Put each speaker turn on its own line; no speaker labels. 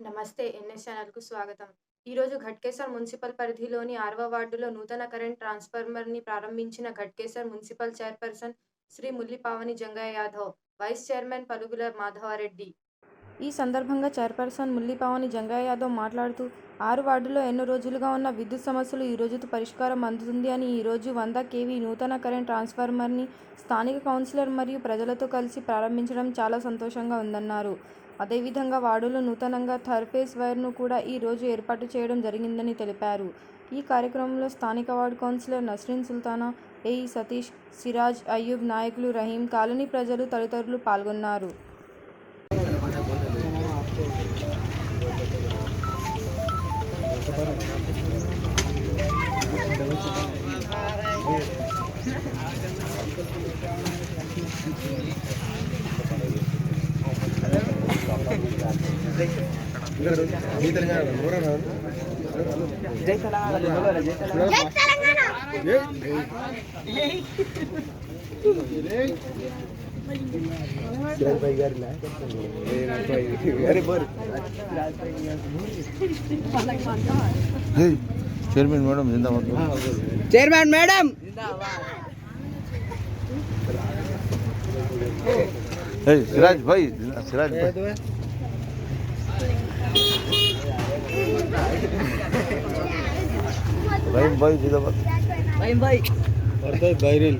నమస్తే ఎన్ఎస్ ఛానల్కు స్వాగతం. ఈరోజు ఘట్కేసర్ మున్సిపల్ పరిధిలోని ఆరవ వార్డులో నూతన కరెంట్ ట్రాన్స్ఫార్మర్ని ప్రారంభించిన Ghatkesar municipal chairperson Shri Mullipavani Jangaiah Yadav vice chairman Palugula Madhavareddy. ఈ సందర్భంగా చైర్పర్సన్ ముల్లిపావని జంగయ్య యాదవ్ మాట్లాడుతూ ఆరు వార్డులో ఎన్నో రోజులుగా ఉన్న విద్యుత్ సమస్యలు ఈ రోజుతో పరిష్కారం అందుతుంది అని ఈ రోజు వంద కేవీ నూతన కరెంట్ ట్రాన్స్ఫార్మర్ని స్థానిక కౌన్సిలర్ మరియు ప్రజలతో కలిసి ప్రారంభించడం చాలా సంతోషంగా ఉందన్నారు. అదేవిధంగా వార్డులో నూతనంగా థర్ఫేస్ వైర్ను కూడా ఈ రోజు ఏర్పాటు చేయడం జరిగిందని తెలిపారు. ఈ కార్యక్రమంలో స్థానిక ward councillor Nasreen Sultana AE Satish Siraj Ayyub నాయకులు రహీం కాలనీ ప్రజలు తదితరులు పాల్గొన్నారు.
చైర్మన్ మేడం జిందాబాద్
చైర్మన్ మేడం.
సిరాజ్ భాయ్ సిరాజ్ భాయ్ రహీం భాయ్ జిందాబాద్
భయం భాయ్
బైరిల్